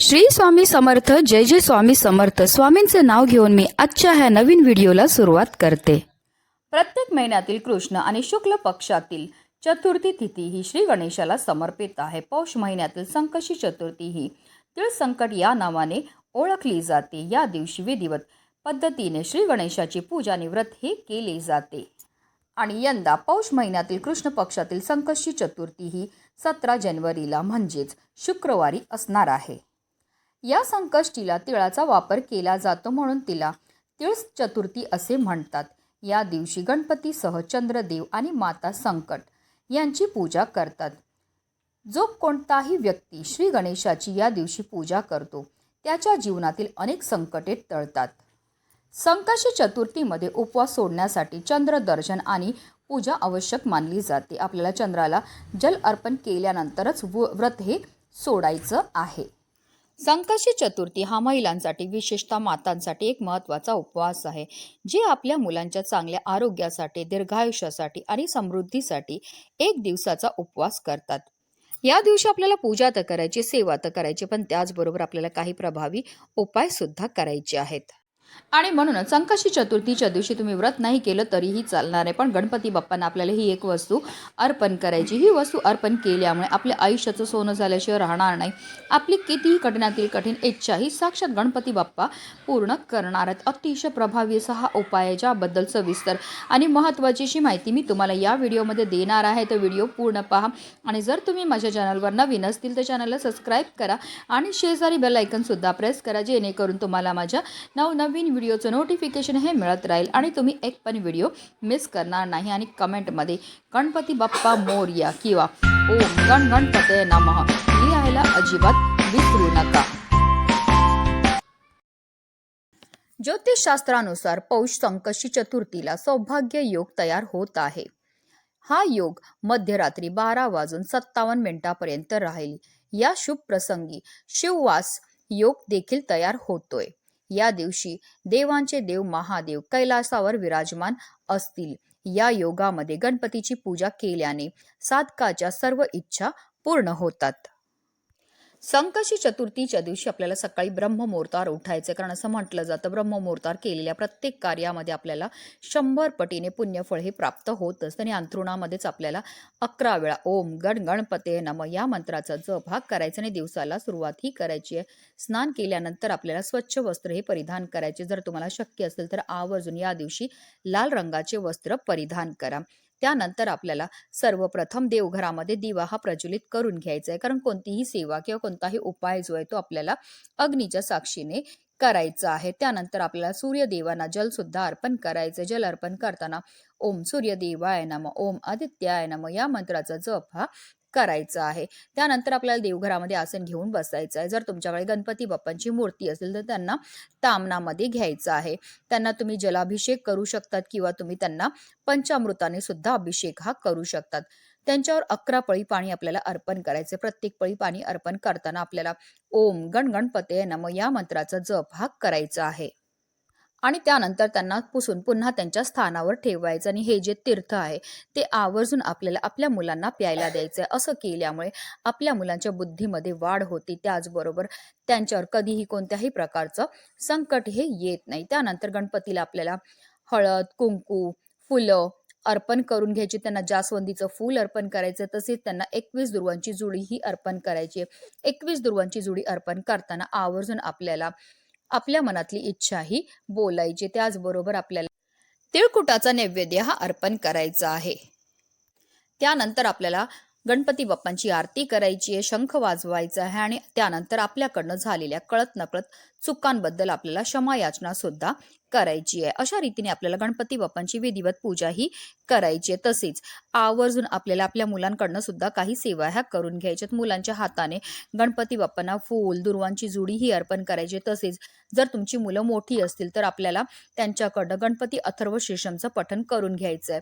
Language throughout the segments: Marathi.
श्री स्वामी समर्थ जय जय स्वामी समर्थ. स्वामींचे नाव घेऊन मी आजच्या ह्या नवीन व्हिडिओला सुरुवात करते. प्रत्येक महिन्यातील कृष्ण आणि शुक्ल पक्षातील चतुर्थी तिथी ही श्री गणेशाला समर्पित आहे. पौष महिन्यातील संकशी चतुर्थी ही तिळ संकट या नावाने ओळखली जाते. या दिवशी विधिवत पद्धतीने श्री गणेशाची पूजा आणि व्रत हे केले जाते. आणि यंदा पौष महिन्यातील कृष्ण पक्षातील संकष्टी चतुर्थी ही सतरा जानेवारीला म्हणजेच शुक्रवारी असणार आहे. या संकष्टीला तिळाचा वापर केला जातो म्हणून तिला तिळ चतुर्थी असे म्हणतात. या दिवशी गणपतीसह चंद्रदेव आणि माता संकट यांची पूजा करतात. जो कोणताही व्यक्ती श्री गणेशाची या दिवशी पूजा करतो त्याच्या जीवनातील अनेक संकटे टळतात. संकष्टी चतुर्थीमध्ये उपवास सोडण्यासाठी चंद्रदर्शन आणि पूजा आवश्यक मानली जाते. आपल्याला चंद्राला जल अर्पण केल्यानंतरच व- व्रत हे सोडायचं आहे. संकष्टी चतुर्थी हा महिलांसाठी विशेषतः मातांसाठी एक महत्त्वाचा उपवास आहे जे आपल्या मुलांच्या चांगल्या आरोग्यासाठी दीर्घायुष्यासाठी आणि समृद्धीसाठी एक दिवसाचा उपवास करतात. या दिवशी आपल्याला पूजा तर करायची सेवा तर करायची पण त्याचबरोबर आपल्याला काही प्रभावी उपाय सुद्धा करायचे आहेत. आणि म्हणूनच संकष्टी चतुर्थीच्या दिवशी तुम्ही व्रत नाही केलं तरीही चालणार आहे. पण गणपती बाप्पांना आपल्याला ही एक वस्तू अर्पण करायची. ही वस्तू अर्पण केल्यामुळे आपल्या आयुष्याचं सोनं झाल्याशिवाय राहणार नाही. आपली कितीही कठीणातील कठीण इच्छा ही साक्षात गणपती बाप्पा पूर्ण करणार आहेत. अतिशय प्रभावी असा हा उपाय आहे ज्याबद्दल सविस्तर आणि महत्त्वाचीशी माहिती मी तुम्हाला या व्हिडिओमध्ये देणार आहे. तर व्हिडिओ पूर्ण पहा आणि जर तुम्ही माझ्या चॅनलवर नवीन असतील तर चॅनलला सबस्क्राईब करा आणि शेजारी बेल आयकनसुद्धा प्रेस करा जेणेकरून तुम्हाला माझ्या नवनवीन व्हिडिओचं नोटिफिकेशन हे मिळत राहील आणि तुम्ही एक पण व्हिडिओ मिस करणार नाही. आणि कमेंटमध्ये गणपती बाप्पा मोर्या किंवा ओम गण गणपते नमः. लिहायला अजिबात विसरू नका. ज्योतिषशास्त्रानुसार पौष संकशी चतुर्थीला सौभाग्य योग तयार होत आहे. हा योग मध्यरात्री बारा वाजून सत्तावन्न मिनिटापर्यंत राहील. या शुभ प्रसंगी शिववास योग देखील तयार होतोय. या दिवशी देवांचे देव महादेव कैलासावर विराजमान असतील. या योगामध्ये गणपतीची पूजा केल्याने साधकाच्या सर्व इच्छा पूर्ण होतात. संकशी चतुर्थीच्या दिवशी आपल्याला सकाळी ब्रह्ममुहूर्तावर उठायचं कारण असं म्हटलं जातं ब्रह्ममुहूर्तावर केलेल्या प्रत्येक कार्यामध्ये आपल्याला शंभर पटीने पुण्यफळ हे प्राप्त होत असतं आणि अंथरुणामध्येच आपल्याला अकरा वेळा ओम गण गणपते नम या मंत्राचा जप हा करायचा आणि दिवसाला सुरुवात ही करायची आहे. स्नान केल्यानंतर आपल्याला स्वच्छ वस्त्र हे परिधान करायचे. जर तुम्हाला शक्य असेल तर आवर्जून या दिवशी लाल रंगाचे वस्त्र परिधान करा. त्यानंतर आपल्याला सर्वप्रथम देवघरामध्ये दिवा हा प्रज्वलित करून घ्यायचा आहे कारण कोणतीही सेवा किंवा कोणताही उपाय जो आहे तो आपल्याला अग्नीच्या साक्षीने करायचा आहे. त्यानंतर आपल्याला सूर्यदेवांना जल सुद्धा अर्पण करायचं जल अर्पण करताना ओम सूर्यदेवाय नम ओम आदित्याय नम या मंत्राचा जप हा करायचं आहे. त्यानंतर आपल्याला देवघरामध्ये आसन घेऊन बसायचं आहे. जर तुमच्याकडे गणपती बाप्पांची मूर्ती असेल तर त्यांना तामनामध्ये घ्यायचं आहे. त्यांना तुम्ही जलाभिषेक करू शकतात किंवा तुम्ही त्यांना पंचामृताने सुद्धा अभिषेक हा करू शकतात. त्यांच्यावर अकरा पळी पाणी आपल्याला अर्पण करायचे प्रत्येक पळी पाणी अर्पण करताना आपल्याला ओम गण गणपते नम या मंत्राचा जप हा करायचा आहे. आणि त्यानंतर त्यांना पुसून पुन्हा त्यांच्या स्थानावर ठेवायचं. आणि हे जे तीर्थ आहे ते आवर्जून आपल्याला आपल्या मुलांना प्यायला द्यायचं आहे असं केल्यामुळे आपल्या मुलांच्या बुद्धीमध्ये वाढ होते. त्याचबरोबर त्यांच्यावर कधीही कोणत्याही प्रकारचं संकट हे येत नाही. त्यानंतर गणपतीला आपल्याला हळद कुंकू फुलं अर्पण करून घ्यायची. त्यांना जास्वंदीचं फूल अर्पण करायचं. तसेच त्यांना एकवीस दुर्वांची जुडी ही अर्पण करायची एकवीस दुर्वांची जुडी अर्पण करताना आवर्जून आपल्याला आपल्या मनातली इच्छा ही बोलायची त्याचबरोबर आपल्याला तिळकुटाचा नैवेद्य हा अर्पण करायचा आहे. त्यानंतर आपल्याला गणपती बाप्पांची आरती करायची आहे शंख वाजवायचा आहे आणि त्यानंतर आपल्याकडनं झालेल्या कळत नकळत चुकांबद्दल आपल्याला क्षमायाचना सुद्धा करायची आहे. अशा रीतीने आपल्याला गणपती बाप्पांची विधिवत पूजा ही करायची आहे. तसेच आवर्जून आपल्याला आपल्या मुलांकडनं सुद्धा काही सेवा ह्या करून घ्यायच्यात मुलांच्या हाताने गणपती बाप्पांना फूल दुर्वांची जुडी ही अर्पण करायची तसेच जर तुमची मुलं मोठी असतील तर आपल्याला त्यांच्याकडनं गणपती अथर्व शीर्षमचं पठण करून घ्यायचं आहे.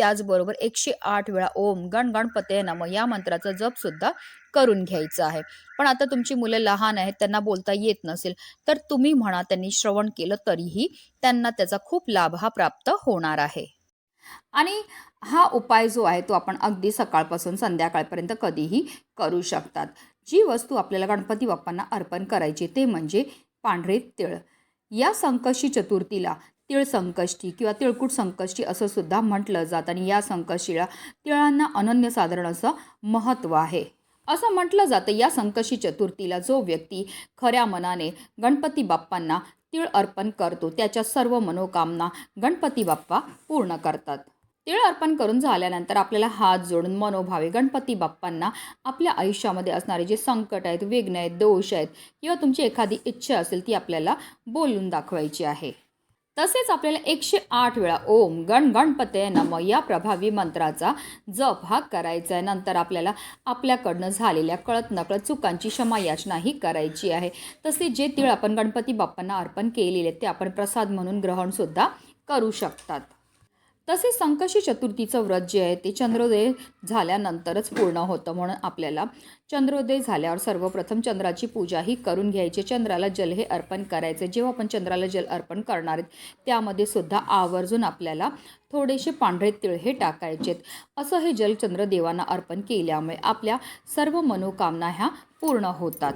त्याचबरोबर एकशे आठ वेळा ओम गण गणपते नम या मंत्राचा जप सुद्धा करून घ्यायचा आहे. पण आता तुमची मुलं लहान आहेत त्यांना बोलता येत नसेल तर तुम्ही म्हणा त्यांनी श्रवण केलं तरीही त्यांना त्याचा खूप लाभ हा प्राप्त होणार आहे. आणि हा उपाय जो आहे तो आपण अगदी सकाळपासून संध्याकाळपर्यंत कधीही करू शकतात. जी वस्तू आपल्याला गणपती बाप्पांना अर्पण करायची ते म्हणजे पांढरे तिळ. या संकष्टी चतुर्थीला तिळ संकष्टी किंवा तिळकूट संकष्टी असं सुद्धा म्हटलं जातं आणि या संकष्टीला तिळांना अनन्यसाधारण असं महत्त्व आहे. असं म्हटलं जातं या संकष्टी चतुर्थीला जो व्यक्ती खऱ्या मनाने गणपती बाप्पांना तिळ अर्पण करतो त्याच्या सर्व मनोकामना गणपती बाप्पा पूर्ण करतात. तिळ अर्पण करून झाल्यानंतर आपल्याला हात जोडून मनोभावे गणपती बाप्पांना आपल्या आयुष्यामध्ये असणारे जे संकट आहेत विघ्न आहेत दोष आहेत किंवा तुमची एखादी इच्छा असेल ती आपल्याला बोलून दाखवायची आहे. तसेच आपल्याला एकशे आठ वेळा ओम गण गणपते नम या प्रभावी मंत्राचा जप हा करायचा आहे. नंतर आपल्याला आपल्याकडनं झालेल्या कळत नकळत चुकांची क्षमा याचनाही करायची आहे. तसे जे तीळ आपण गणपती बाप्पांना अर्पण केलेले ते आपण प्रसाद म्हणून ग्रहणसुद्धा करू शकतात. तसेच संकशी चतुर्थीचं व्रत जे आहे ते चंद्रोदय झाल्यानंतरच पूर्ण होतं म्हणून आपल्याला चंद्रोदय झाल्यावर सर्वप्रथम चंद्राची पूजाही करून घ्यायची. चंद्राला जल हे अर्पण करायचे. जेव्हा आपण चंद्राला जल अर्पण करणार आहेत त्यामध्ये सुद्धा आवर्जून आपल्याला थोडेसे पांढरे तिळ हे टाकायचेत. असं हे जल चंद्रदेवांना अर्पण केल्यामुळे आपल्या सर्व मनोकामना ह्या पूर्ण होतात.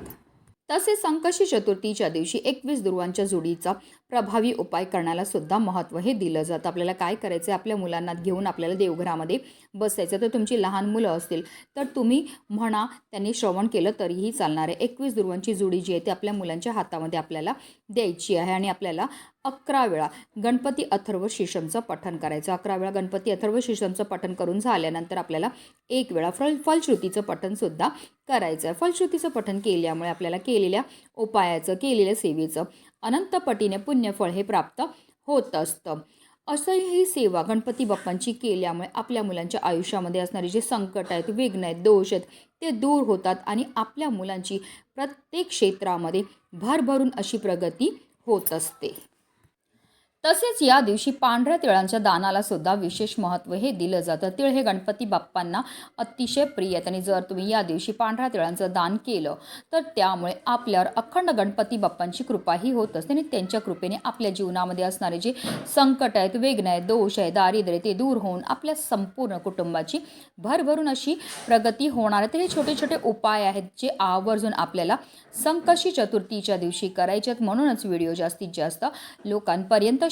तसेच संकशी चतुर्थीच्या दिवशी एकवीस दुर्वांच्या जोडीचा प्रभावी उपाय करण्याला सुद्धा महत्त्व हे दिलं जातं. आपल्याला काय करायचं आहे आपल्या मुलांना घेऊन आपल्याला देवघरामध्ये बसायचं. तर तुमची लहान मुलं असतील तर तुम्ही म्हणा त्यांनी श्रवण केलं तरीही चालणार आहे. एकवीस दुर्वांची जुडी जी आहे ती आपल्या मुलांच्या हातामध्ये आपल्याला द्यायची आहे आणि आपल्याला अकरा वेळा गणपती अथर्व शिशमचं पठण करायचं. अकरा वेळा गणपती अथर्व शिशमचं पठण करून झाल्यानंतर आपल्याला एक वेळा फल फलश्रुतीचं पठणसुद्धा करायचं आहे. फलश्रुतीचं पठण केल्यामुळे आपल्याला केलेल्या उपायाचं केलेल्या सेवेचं अनंतपटीने पुण्यफळ हे प्राप्त होत असतं. असं ही सेवा गणपती बाप्पांची केल्यामुळे आपल्या मुलांच्या आयुष्यामध्ये असणारे जे संकट आहेत विघ्न आहेत दोष आहेत ते दूर होतात आणि आपल्या मुलांची प्रत्येक क्षेत्रामध्ये भरभरून अशी प्रगती होत असते. तसेच या दिवशी पांढऱ्या तिळांच्या दानाला सुद्धा विशेष महत्त्व हे दिलं जातं. तिळ हे गणपती बाप्पांना अतिशय प्रिय आहेत आणि जर तुम्ही या दिवशी पांढऱ्या तिळांचं दान केलं तर त्यामुळे आपल्यावर अखंड गणपती बाप्पांची कृपाही होत असते आणि त्यांच्या कृपेने आपल्या जीवनामध्ये असणारे जे संकट आहेत वेगन आहेत दोष आहे दारिद्र्य ते दूर होऊन आपल्या संपूर्ण कुटुंबाची भरभरून अशी प्रगती होणार आहे. तर हे छोटे छोटे उपाय आहेत जे आवर्जून आपल्याला संकशी चतुर्थीच्या दिवशी करायचे आहेत. म्हणूनच व्हिडिओ जास्तीत जास्त लोकांपर्यंत